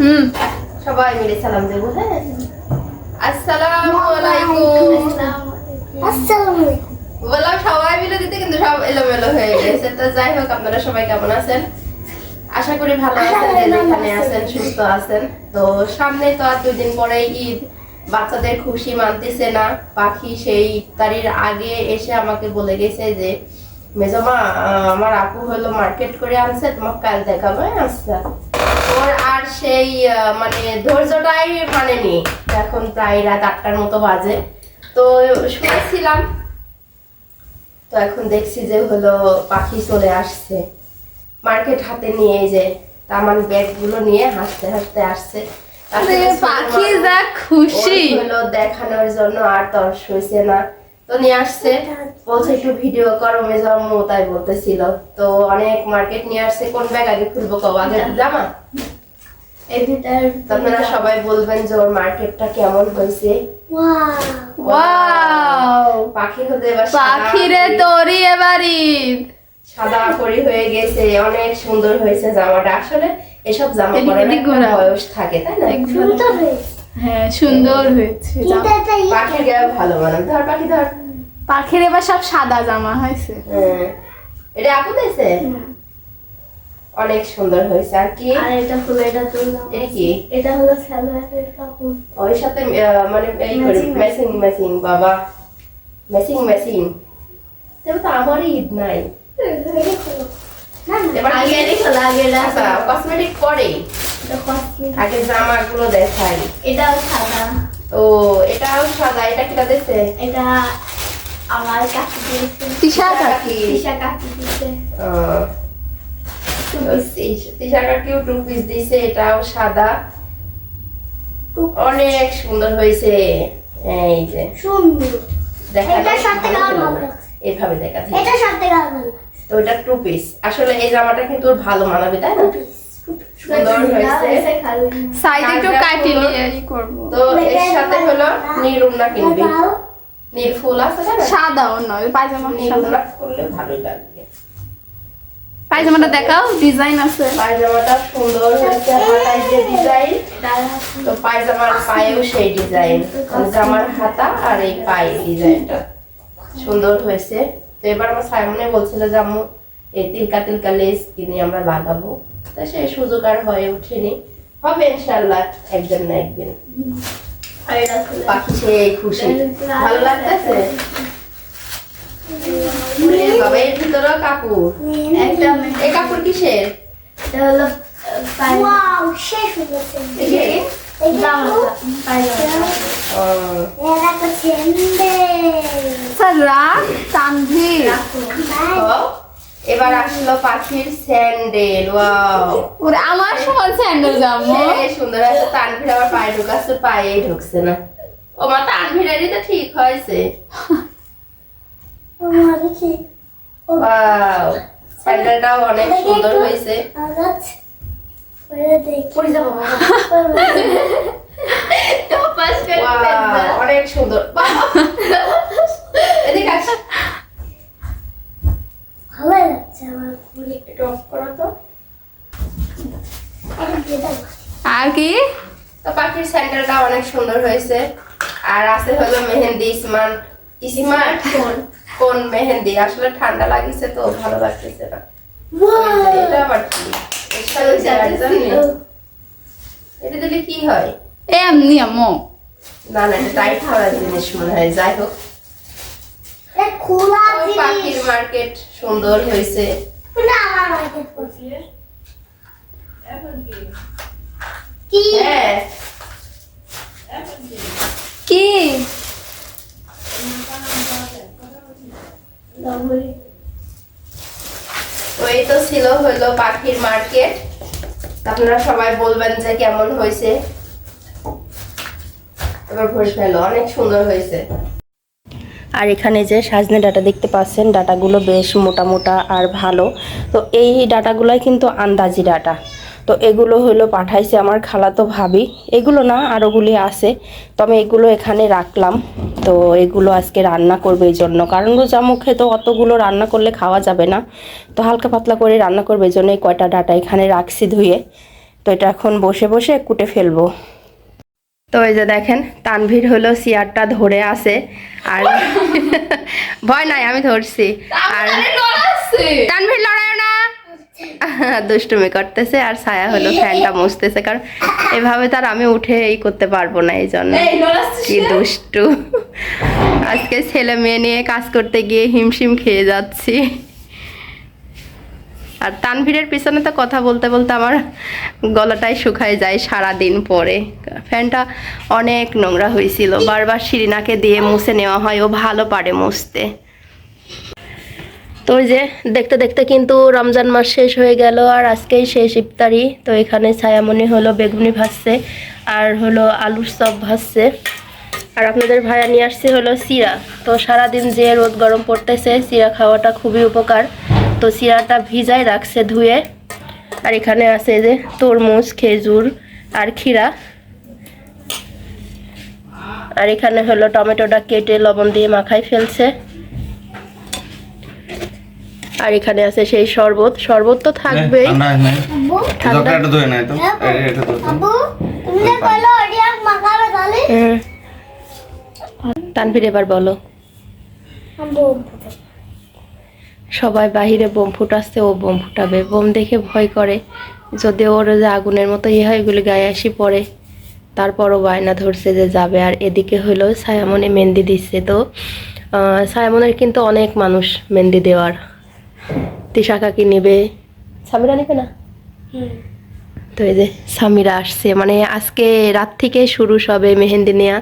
হুম। সবাই মিলে সালাম দেবো হ্যাঁ। আসসালামু আলাইকুম। আসসালামু আলাইকুম। বললাম সবাই মিলে দিতে কিন্তু সব এলোমেলো হয়ে গেছে। তো যাই হোক আপনারা সবাই কেমন আছেন? আশা করি ভালো আছেন যেখানে আছেন সুস্থ আছেন। তো সামনে তো আর দুই দিন পরেই ঈদ। বাচ্চাদের খুশি মানতেছে না। পাখি সেই ইফতারির আগে এসে আমাকে বলে গেছে যে মেজমা আমার আপু হলো মার্কেট করে আনছে তোমাকে কাল দেখাবো হ্যাঁ, আচ্ছা আর সেই মানে ধৈর্যটাই মানে নেই এখন প্রায় রাত আটটার মতো বাজে। তো শুনেছিলাম তো এখন দেখছি যে হলো পাখি চলে আসছে। মার্কেট হাতে নিয়ে যে তামান ব্যাগগুলো নিয়ে হাসতে হাসতে আসছে। পাখি যা খুশি। হলো দেখানোর জন্য আর তর সইছে না। তো নিয়ে আসছে। বলছে একটু ভিডিও করো মেজাম্মু তাই বলতেছিল। তো অনেক মার্কেট নিয়ে আসছে। কোন ব্যাগ আগে খুলবো কব আগে জামা? আপনারা সবাই বলবেন যে ওর মার্কেটটা কেমন হয়েছে। Wow wow. পাখি হতে এবার পাখিরে এবার সাদা করি হয়ে গেছে অনেক সুন্দর হয়েছে জামাটা। আসলে এসব জামা পরার। বয়স থাকে তাই না? সুন্দর হয়েছে। হ্যাঁ সুন্দর হয়েছে ইয়ে পাখির গায়ে ভালো মানে। ধর পাখি ধর। পাখির এবার সব সাদা জামা হয়েছে। হ্যাঁ। এটা আপু দিয়েছে? অনেক সুন্দর হয়েছে আর কি? আর এটা হলো এটা তুললাম এটা কি? এটা হলো সালোয়ারের কাপড়। ওই সাথে মানে এই করে ম্যাচিং ম্যাচিং বাবা। তবে তো আমারই ঈদ নাই। আচ্ছা। কসমেটিক পরে। আগে দেখাই। এটাও সাদা। ও এটাও সাদা এটা কিটা এটা আমার কাছে দিয়েছে। তিশা কাকি। দিয়েছে। দিছে এটাও সাদা অনেক সুন্দর হয়েছে এই যে সুন্দর দেখা এটার যায় সাথে ভালো আমার ভালো লাগল। লাগছে। এভাবে দেখা এটা সাথে তো এটা টু পিস আসলে এই জামাটা কিন্তু ওর ভালো মানাবে তাই না সুন্দর হয়েছে সাইডে একটু কাটি নিয়ে ই তো এর সাথে হলো নীল উন্না কিনবি নীল ফুল আছে না সাদাও নয় পায়জামা নীল সাদা উন্না করলে ভালোই লাগবে পায়জামাটা দেখাও ডিজাইন আছে। পায়জামাটা সুন্দর হয়েছে হাতায় যে ডিজাইন তো পায়জামার পায়েও সেই ডিজাইন জামার হাতা আর এই পায়ে ডিজাইনটা সুন্দর হয়েছে। তো এবার আমার সাইমনে বলছিল যে আম্মু এই তিলকা তিলকা লেস কিনে আমরা লাগাবো। তো সেই সুযোগ আর হয়ে ওঠেনি। হবে ইনশাল্লাহ একদিন না একদিন। পাখি সেই খুশি। ভালো লাগতেছে? বাবা এর ভিতরেও কাপড়। একটা এই কাপড় কিসের? এটা হলো ওয়াও শেষ এবার আসলো পাখির স্যান্ডেল ওয়াও। আমার সমান স্যান্ডেল জামো সুন্দর আছে তানভীর আবার পায়ে ঢুকাচ্ছে পায়ে ঢুকছে না। ও মা তানভীরেরই তো ঠিক হয়েছে। অনেক সুন্দর হয়েছে। আগাছ ওরে দেখি। পড়ে যাব বাবা। টপাস Wow, অনেক সুন্দর। এদিকে আস ভালো লাগছে আমার পুরি একটু অফ করো তো। আর কি? তো পাখির স্যান্ডেলটা অনেক সুন্দর হয়েছে। আর আছে হলো মেহেন্দি স্মার্ট স্মার্ট ফোন কোন মেহেন্দি? আসলে ঠান্ডা লাগিছে তো ভালো লাগতেছে না। এটা আবার কি? এটা দিলে কি হয়? এমনি আম্মু। না না এটা টাইট করার জিনিস মনে হয়। যাই হোক। পাখির মার্কেট সুন্দর হয়েছে। কি? হ্যাঁ। কি? দমরি তো এই তো ছিল হলো পাখির মার্কেট। আপনারা সবাই বলবেন যে কেমন হয়েছে। এবার ভরে ফেলো অনেক সুন্দর হয়েছে। আর এখানে যে সাজনে ডাটা দেখতে পাচ্ছেন ডাটাগুলো বেশ মোটা মোটা আর ভালো। তো এই ডাটাগুলোই কিন্তু আন্দাজি ডাটা। তো এগুলো হলো পাঠাইছে আমার খালাতো ভাবি। এগুলো না আরোগুলি আছে তো আমি এগুলো এখানে রাখলাম। তো এগুলো আজকে রান্না করবে এই জন্য। কারণ রোজা মুখে তো অতগুলো রান্না করলে খাওয়া যাবে না। তো হালকা পাতলা করে রান্না করবে এই জন্য এই কয়টা ডাটা এখানে রাখছি ধুয়ে। তো এটা এখন বসে বসে কুটে ফেলব। তো এই যে দেখেন তানভীর হলো চেয়ারটা ধরে আছে। আর ভয় নাই আমি ধরছি। আর তানভীর লড়াই দুষ্টুমি করতেছে আর ছায়া হলো ফ্যানটা মুছতেছে কারণ এভাবে তার আমি উঠে এই করতে পারব না এই জন্য। কি দুষ্টু। আজকে ছেলে মেয়ে নিয়ে কাজ করতে গিয়ে হিমশিম খেয়ে যাচ্ছি। আর তানভীরের পিছনে তো কথা বলতে বলতে আমার গলাটাই শুকায় যায় সারা দিন পরে। ফ্যানটা অনেক নোংরা হয়েছিল। বারবার শিরিনাকে দিয়ে মুছে নেওয়া হয় ও ভালো পারে মুছতে। তো ওই যে দেখতে দেখতে কিন্তু রমজান মাস শেষ হয়ে গেল আর আজকেই শেষ ইফতারি। তো এখানে ছায়ামণি হলো বেগুনি ভাজছে আর হলো আলুর চপ ভাজছে। আর আপনাদের ভাইয়া নিয়ে আসছে হলো চিরা তো সারাদিন যে রোদ গরম পড়তেছে চিরা খাওয়াটা খুবই উপকার। তো চিরাটা ভিজায় রাখছে ধুয়ে। আর এখানে আছে যে তরমুজ, খেজুর আর ক্ষীরা। আর এখানে হলো টমেটোটা কেটে লবণ দিয়ে মাখায় ফেলছে। আর এখানে আছে সেই শরবত। শরবত তো থাকবেই। হয় হুম। তানভীর এবার বলো। সবাই বাহিরে বোম ফুটাচ্ছে ও বোম ফুটাবে। বোম দেখে ভয় করে। যদি ওর যে আগুনের মতো ইয়ে হয় এগুলি গায়ে আসি পড়ে। তারপরও বায়না ধরছে যে যাবে। আর এদিকে হলো সায়ামনে মেহেন্দি দিচ্ছে। তো সায়ামনের কিন্তু অনেক মানুষ মেহেন্দি দেওয়ার। তিশা কাকি নেবে। সামিরা নেবে না? তো এই যে সামিরা আসছে। মানে আজকে রাত থেকে শুরু সবে মেহেন্দি নেয়া।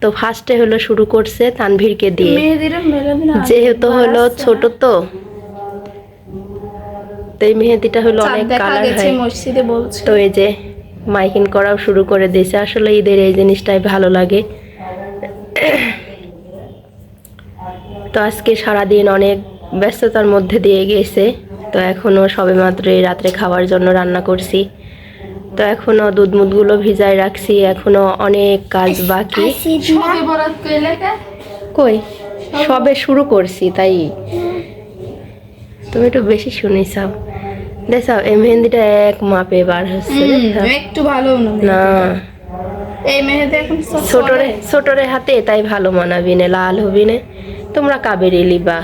তো ফার্স্টে হলো শুরু করছে তানভীরকে দিয়ে। যেহেতু হলো ছোট তো। তো এই মেহেদিটা হলো অনেক কালার হয়। মসজিদে বলছে। তো এই যে মাইকিং করাও শুরু করে দিয়েছে। আসলে ঈদের এই জিনিসটাই ভালো লাগে। তো আজকে সারাদিন অনেক ব্যস্ততার মধ্যে দিয়ে গেছে। তো এখনও সবে মাত্র এই রাত্রে খাওয়ার জন্য রান্না করছি। তো এখনও দুধ মুধগুলো ভিজায় রাখছি। এখনও অনেক কাজ বাকি। কই? সবে শুরু করছি তাই। তুমি একটু বেশি শুনিসাও দেখাও এই মেহেন্দিটা এক মাপে বার হচ্ছে একটু ভালো না না। এই মেহেদি এখন ছোটরে ছোটরে হাতে তাই ভালো মানাবি নে লাল হবি নে। তোমরা কাবেরি লিবা।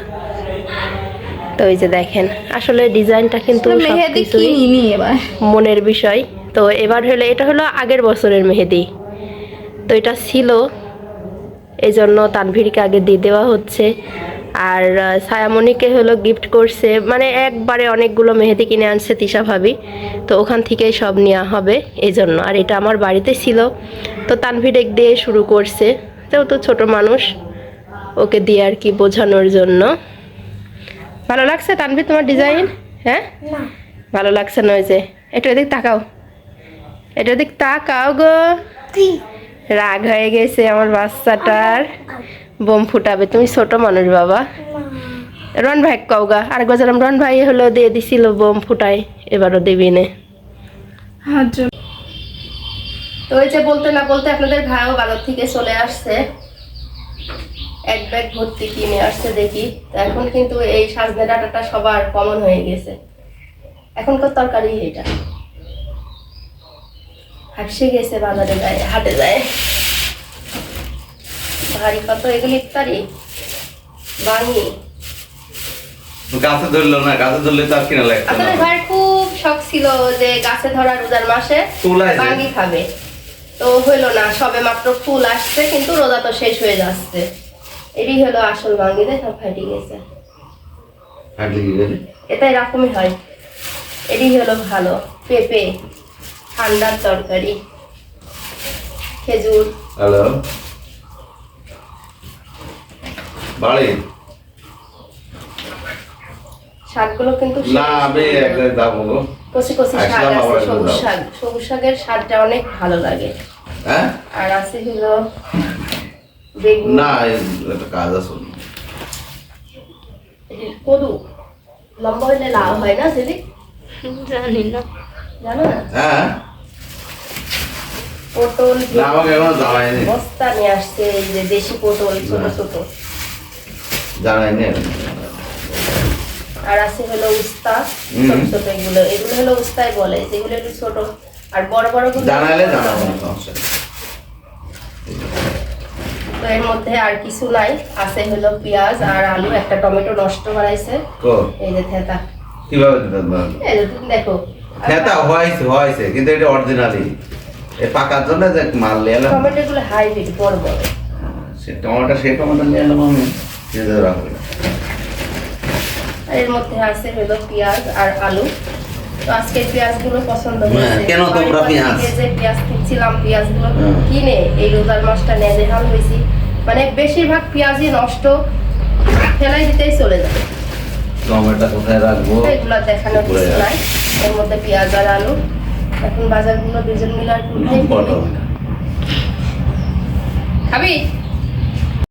তো ওই যে দেখেন আসলে ডিজাইনটা কিন্তু মনের বিষয়। তো এবার হলো এটা হলো আগের বছরের মেহেদি। তো এটা ছিল এই জন্য তানভীরকে আগে দিয়ে দেওয়া হচ্ছে। আর আহ, ছায়ামণিকে হলো গিফট করছে মানে একবারে অনেকগুলো মেহেদি কিনে আনছে তিশা ভাবি। তো ওখান থেকেই সব নেওয়া হবে এই জন্য আর এটা আমার বাড়িতে ছিল। তো তানভীর এক দিয়ে শুরু করছে। যেহেতু ছোট মানুষ ওকে দিয়ে আর কি বোঝানোর জন্য। ভালো লাগছে তানভীর তোমার ডিজাইন? হ্যাঁ? ভালো লাগছে না ওই যে। একটু এদিক তাকাও। একটু এদিক তাকাও গো। রাগ হয়ে গেছে আমার বাচ্চাটার। বোম ফুটাবে। তুমি ছোট মানুষ বাবা। রন ভাই কওগা আর গজারাম রন ভাই হলো দিয়ে দিছিল বোম ফুটাই এবারও দিবি নে। তো ওই যে বলতে না বলতে আপনাদের ভাইও বাজার থেকে চলে আসছে। এক ব্যাগ ভর্তি কিনে আসছে দেখি। তো এখন কিন্তু এই সাজনে ডাটাটা সবার কমন হয়ে গেছে। এখনকার তরকারি এটা। হাসে গেছে বাজারে যায় হাটে যায়। ভারী কত? এগুলি ইফতারি? বাঙি গাছে ধরলো না গাছে ধরলে তো আর কিনা ভাইয়ের খুব শখ ছিল যে গাছে ধরা রোজার মাসে। বাঙ্গি খাবে। তো হইল না সবে মাত্র ফুল আসছে কিন্তু রোজা তো শেষ হয়ে যাচ্ছে। এটি হলো আসল বাঙ্গি দেখো ফাটি গেছে? এটা এরকমই হয়। এটি হলো ভালো। পেঁপে ঠান্ডার তরকারি খেজুর। হ্যালো বাড়ি? শাকগুলো কিন্তু না আমি একবার যাব গো। কচি কচি শাক আছে সবুজ শাক। সবুজ শাকের স্বাদটা অনেক ভালো লাগে। হ্যাঁ? আর আছে হলো না একটা কাজ আছে কদু লম্বা হইলে লাউ হয় না দিদি জানি না। জানো না? হ্যাঁ। পটল আমাকে এখনও জানায়নি। বস্তা নিয়ে আসছে এই যে দেশি পটল ছোট ছোট। জানায়নি আর আছে হলো উস্তা ছোট ছোট এগুলো। এগুলো হলো উস্তাই বলে যেগুলো একটু ছোট। আর বড় বড় জানালে জানাব না সমস্যা। তো এর মধ্যে আর কিছু নাই। আছে হলো পেঁয়াজ আর আলু একটা টমেটো নষ্ট করাইছে। এই যে থেতা। কীভাবে এই যে দেখো। খেতা হয়েছে হয়েছে কিন্তু এটা অরিজিনালি এই পাকার জন্য যে মাল নিয়ে এলাম। টমেটো গুলো হাইব্রিড বড় বড়। সে টমেটো সেই টমেটো নিয়ে এলাম আমি। রাখব এর মধ্যে আছে হলো পেঁয়াজ আর আলু। তো আজকে পেঁয়াজগুলো পছন্দ হ্যাঁ, হয়েছে কেন তোমরা পেঁয়াজ? যে পেঁয়াজ কিনছিলাম পেঁয়াজগুলো হুম। কিনে এই রোজার মাসটা নেজেহাল হয়েছি। মানে বেশিরভাগ পেঁয়াজই নষ্ট ফেলাই দিতেই চলে যায়। টমেটো কোথায় রাখব? এগুলো দেখানোর কিছু নাই। এর মধ্যে পেঁয়াজ আর আলু। এখন বাজারগুলো দুজন মিলে আর খাবি?